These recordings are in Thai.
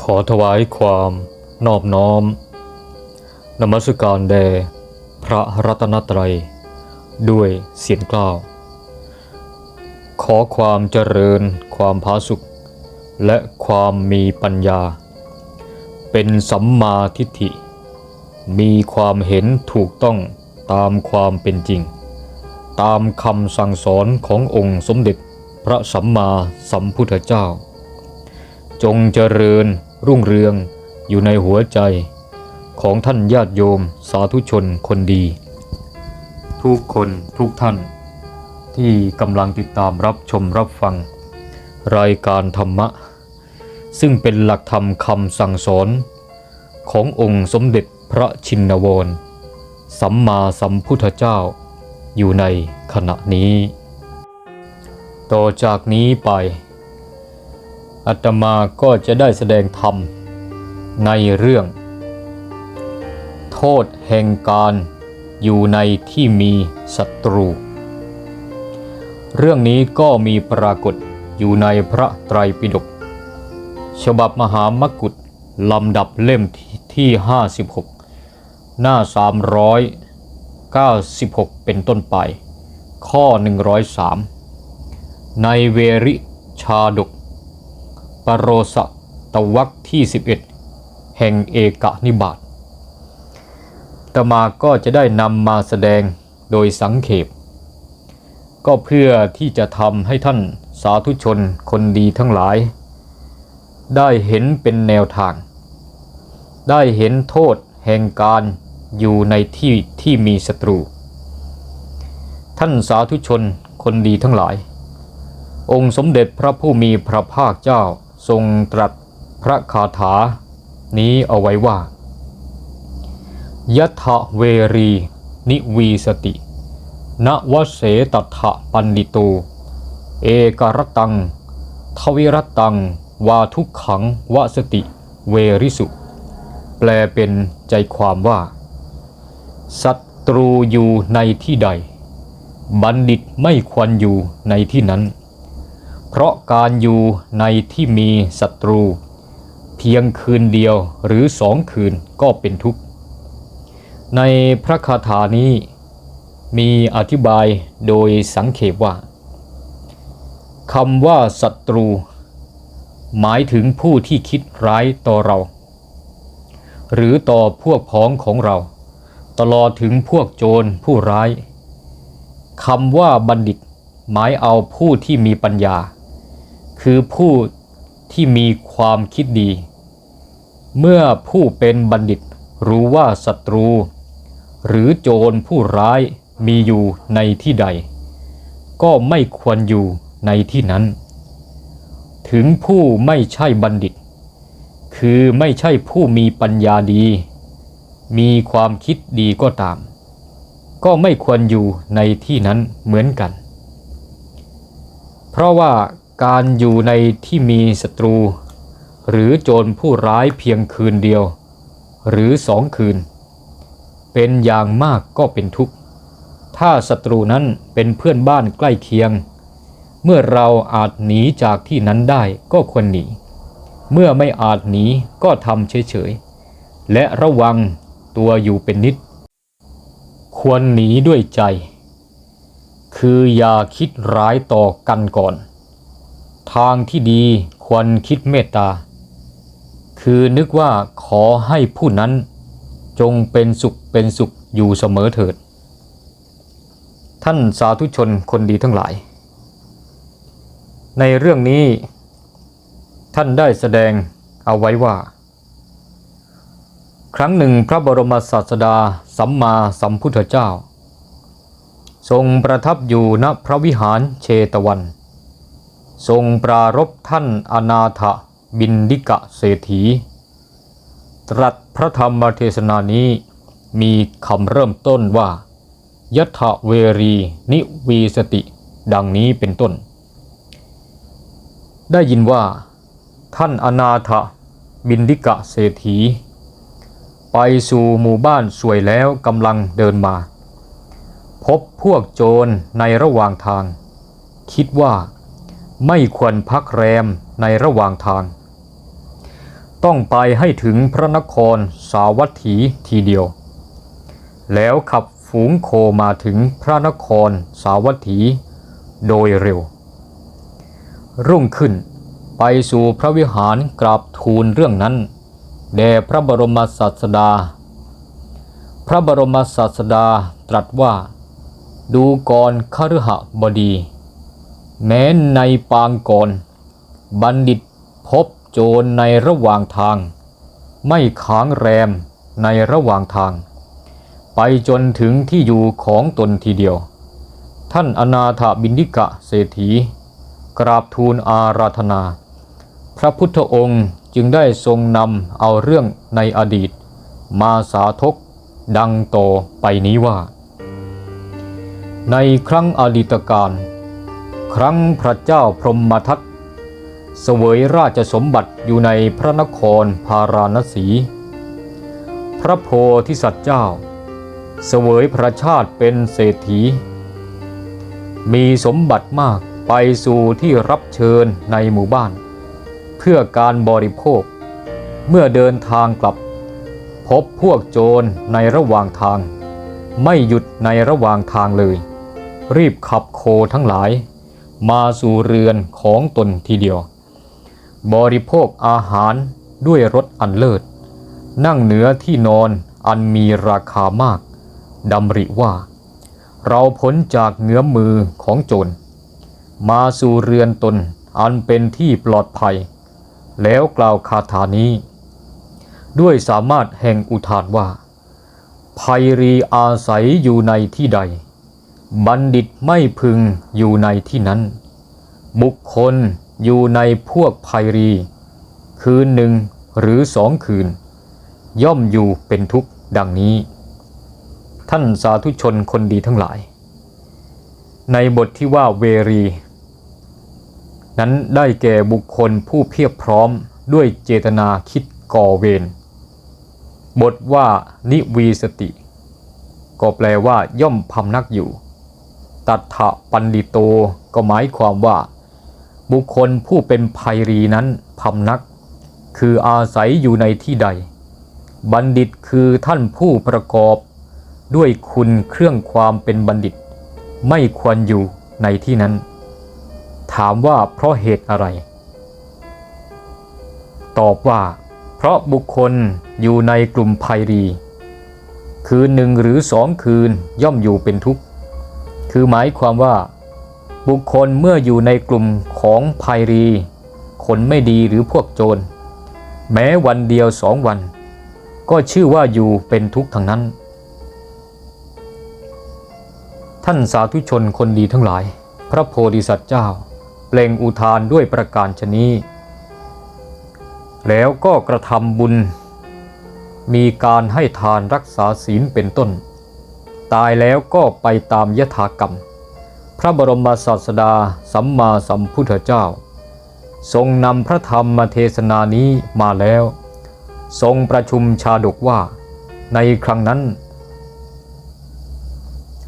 ขอถวายความนอบน้อม นมัสการแด่พระรัตนตรัย ด้วยเสียงกล้าว ขอความเจริญความผาสุข และความมีปัญญา เป็นสัมมาทิฏฐิ มีความเห็นถูกต้องตามความเป็นจริง ตามคำสั่งสอนขององค์สมเด็จพระสัมมาสัมพุทธเจ้า จงเจริญ รุ่งเรืองอยู่ในหัวใจของท่านญาติโยมสาธุชนคนดี ทุกคนทุกท่าน ที่กำลังติดตามรับชมรับฟัง รายการธรรมะ ซึ่งเป็นหลักธรรมคำสั่งสอน ขององค์สมเด็จพระชินวรสัมมาสัมพุทธเจ้า อยู่ในขณะนี้ ต่อจากนี้ไป อาตมาก็จะได้แสดงธรรมในเรื่อง โทษแห่งการอยู่ในที่มีศัตรู เรื่องนี้ก็มีปรากฏอยู่ในพระไตรปิฎกฉบับมหามกุฏลำดับเล่มที่ 56 หน้า 396 เป็นต้นไป ข้อ 103 ในเวริชาดก ปรโรสตวักที่ 11 แห่งเอกนิบาตตมาก็จะได้นำมาแสดงโดยสังเขป ก็เพื่อที่จะทำให้ท่านสาธุชนคนดีทั้งหลาย ได้เห็นเป็นแนวทาง ได้เห็นโทษแห่งการอยู่ในที่ที่มีศัตรู ท่านสาธุชนคนดีทั้งหลาย องค์สมเด็จพระผู้มีพระภาคเจ้า ทรงตรัสพระคาถานี้เอาไว้ว่ายะทะเวรี นิวีสตินวเสตถะปันดิโตเอกรตัง ทวิรตัง วาทุกขังวสติ เวริสุ แปลเป็นใจความว่า ศัตรูอยู่ในที่ใด บัณฑิตไม่ควรอยู่ในที่นั้น เพราะการอยู่ในที่มีศัตรู เพียงคืนเดียวหรือสองคืนก็เป็นทุกข์ ในพระคาถานี้มีอธิบายโดยสังเขปว่าคำว่าศัตรู หมายถึงผู้ที่คิดร้ายต่อเรา หรือต่อพวกพ้องของเรา ตลอดถึงพวกโจรผู้ร้ายคำว่าบัณฑิต หมายเอาผู้ที่มีปัญญา คือผู้ที่มีความคิดดี เมื่อผู้เป็นบัณฑิตรู้ว่าศัตรู หรือโจรผู้ร้ายมีอยู่ในที่ใด ก็ไม่ควรอยู่ในที่นั้น ถึงผู้ไม่ใช่บัณฑิต คือไม่ใช่ผู้มีปัญญาดี มีความคิดดีก็ตาม ก็ไม่ควรอยู่ในที่นั้นเหมือนกัน เพราะว่า การอยู่ในที่มีศัตรู หรือโจรผู้ร้ายเพียงคืนเดียว หรือสองคืน เป็นอย่างมากก็เป็นทุกข์ ถ้าศัตรูนั้นเป็นเพื่อนบ้านใกล้เคียง เมื่อเราอาจหนีจากที่นั้นได้ก็ควรหนี เมื่อไม่อาจหนีก็ทำเฉยๆ และระวังตัวอยู่เป็นนิด ควรหนีด้วยใจ คืออย่าคิดร้ายต่อกันก่อน ทางที่ดีควรคิดเมตตา คือนึกว่าขอให้ผู้นั้นจงเป็นสุขเป็นสุขอยู่เสมอเถิด ท่านสาธุชนคนดีทั้งหลาย ในเรื่องนี้ ท่านได้แสดงเอาไว้ว่า ครั้งหนึ่งพระบรมศาสดาสัมมาสัมพุทธเจ้า ทรงประทับอยู่ณพระวิหารเชตวัน ทรงปรารบท่านอนาถบินดิกะเศรษฐี ตรัสพระธรรมเทศนานี้มีคำเริ่มต้นว่ายถะเวรีนิวีสติ ดังนี้เป็นต้น ได้ยินว่า ท่านอนาถบินดิกะเศรษฐี ไปสู่หมู่บ้านสวยแล้วกำลังเดินมา พบพวกโจรในระหว่างทาง คิดว่า ไม่ควรพักแรมในระหว่างทาง ต้องไปให้ถึงพระนครสาวัตถีทีเดียว แล้วขับฝูงโคมาถึงพระนครสาวัตถีโดยเร็ว รุ่งขึ้นไปสู่พระวิหารกราบทูลเรื่องนั้นแด่พระบรมศาสดา พระบรมศาสดาตรัสว่า ดูก่อนคฤหบดี แม้ในปางก่อนบัณฑิตพบโจรในระหว่างทาง ไม่ค้างแรมในระหว่างทาง ไปจนถึงที่อยู่ของตนทีเดียว ท่านอนาถบินิกะเศรษฐี กราบทูลอาราธนา พระพุทธองค์จึงได้ทรงนำเอาเรื่องในอดีต มาสาธกดังต่อไปนี้ว่า ในครั้งอดีตการ ครั้งพระเจ้าพรหมทัตเสวยราชสมบัติอยู่ในพระนครพาราณสี พระโพธิสัตว์เจ้า เสวยพระชาติเป็นเศรษฐี มีสมบัติมากไปสู่ที่รับเชิญในหมู่บ้าน เพื่อการบริโภค เมื่อเดินทางกลับ พบพวกโจรในระหว่างทาง ไม่หยุดในระหว่างทางเลย รีบขับโคทั้งหลาย มาสู่เรือนของตนทีเดียว บริโภคอาหารด้วยรสอันเลิศ นั่งเหนือที่นอนอันมีราคามากดำริว่า เราพ้นจากเงื้อมมือของโจร มาสู่เรือนตนอันเป็นที่ปลอดภัย แล้วกล่าวคาถานี้ ด้วยสามารถแห่งอุทานว่าภัยรีอาศัยอยู่ในที่ใด บัณฑิตไม่พึงอยู่ในที่นั้น บุคคลอยู่ในพวกภัยรี คืนหนึ่งหรือสองคืน ย่อมอยู่เป็นทุกข์ดังนี้ ท่านสาธุชนคนดีทั้งหลาย ในบทที่ว่าเวรี นั้นได้แก่บุคคลผู้เพียบพร้อมด้วยเจตนาคิดก่อเวรบทว่านิวีสติ ก็แปลว่าย่อมพำนักอยู่ ตัทธะปันดิโต ก็หมายความว่า บุคคลผู้เป็นภัยรีนั้นพำนัก คืออาศัยอยู่ในที่ใด บัณฑิตคือท่านผู้ประกอบ ด้วยคุณเครื่องความเป็นบัณฑิต ไม่ควรอยู่ในที่นั้น ถามว่าเพราะเหตุอะไร ตอบว่า เพราะบุคคลอยู่ในกลุ่มภัยรี คืนหนึ่งหรือสองคืนย่อมอยู่เป็นทุกข์ คือหมายความว่า บุคคลเมื่ออยู่ในกลุ่มของภัยรี คนไม่ดีหรือพวกโจร แม้วันเดียวสองวัน ก็ชื่อว่าอยู่เป็นทุกข์ทั้งนั้น ท่านสาธุชนคนดีทั้งหลาย พระโพธิสัตว์เจ้า เปล่งอุทานด้วยประการชนี้ แล้วก็กระทำบุญ มีการให้ทานรักษาศีลเป็นต้น ตายแล้วก็ไปตามยถากรรม พระบรมศาสดาสัมมาสัมพุทธเจ้า ทรงนำพระธรรมเทศนานี้มาแล้ว ทรงประชุมชาดกว่า ในครั้งนั้น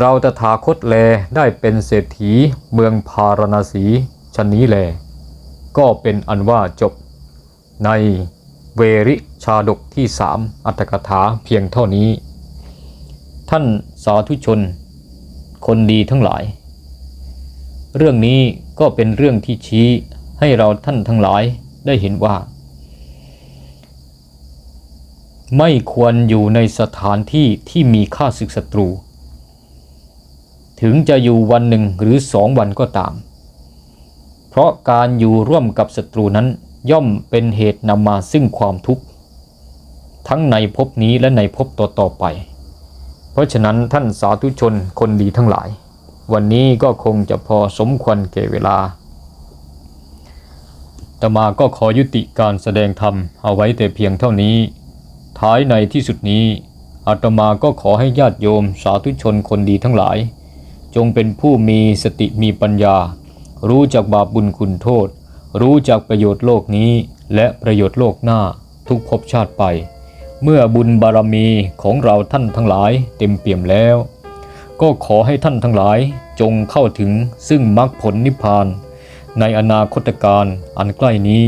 เราตถาคตแลได้เป็นเศรษฐีเมืองพาราณสีชนนี้แล ก็เป็นอันว่าจบในเวริชาดกที่สามอัตถกถาเพียงเท่านี้ ท่าน สาธุชน คนดีทั้งหลาย เรื่องนี้ก็เป็นเรื่องที่ชี้ให้เราท่านทั้งหลายได้เห็นว่า ไม่ควรอยู่ในสถานที่ที่มีข้าศึกศัตรู ถึงจะอยู่วันหนึ่งหรือสองวันก็ตาม เพราะการอยู่ร่วมกับศัตรูนั้นย่อมเป็นเหตุนำมาซึ่งความทุกข์ ทั้งในภพนี้และในภพต่อๆไป เพราะฉะนั้นท่านสาธุชนคนดีทั้งหลาย วันนี้ก็คงจะพอสมควรแก่เวลาตมาก็ขอยุติการแสดงธรรมเอาไว้แต่เพียงเท่านี้ ท้ายในที่สุดนี้อาตมาก็ขอให้ญาติโยมสาธุชนคนดีทั้งหลาย จงเป็นผู้มีสติมีปัญญา รู้จักบาปบุญคุณโทษ รู้จักประโยชน์โลกนี้ และประโยชน์โลกหน้าทุกภพชาติไป เมื่อบุญบารมีของเราท่านทั้งหลายเต็มเปี่ยมแล้ว ก็ขอให้ท่านทั้งหลายจงเข้าถึงซึ่งมรรคผลนิพพาน ในอนาคตการอันใกล้นี้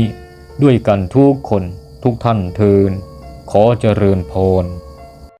ด้วยกันทุกคนทุกท่านเทินขอเจริญพร